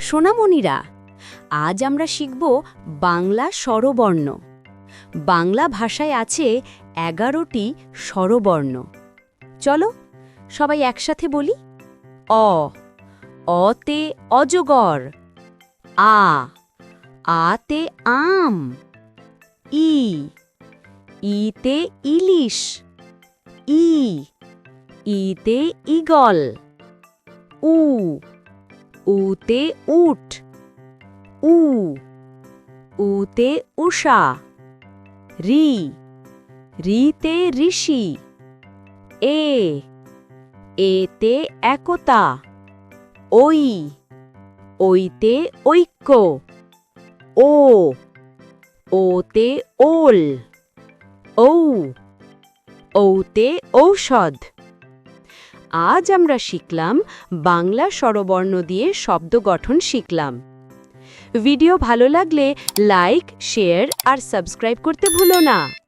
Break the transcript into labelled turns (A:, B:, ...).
A: সোনামণিরা, আজ আমরা শিখব বাংলা স্বরবর্ণ। বাংলা ভাষায় আছে এগারোটি স্বরবর্ণ। চলো সবাই একসাথে বলি। অ, অতে অজগর, আ, আতে আম, ই, ইতে ইলিশ, ই, ইতে ইগল, উ উতে উট উ উতে উষা রি রিতে ঋষি এ এতে একতা ওই ওইতে ঐক্য ও ওতে ওল ঔ ঔতে ঔষধ আজ আমরা শিখলাম বাংলা স্বরবর্ণ দিয়ে শব্দ গঠন শিখলাম। ভিডিও ভালো লাগলে লাইক, শেয়ার আর সাবস্ক্রাইব করতে ভুলো না।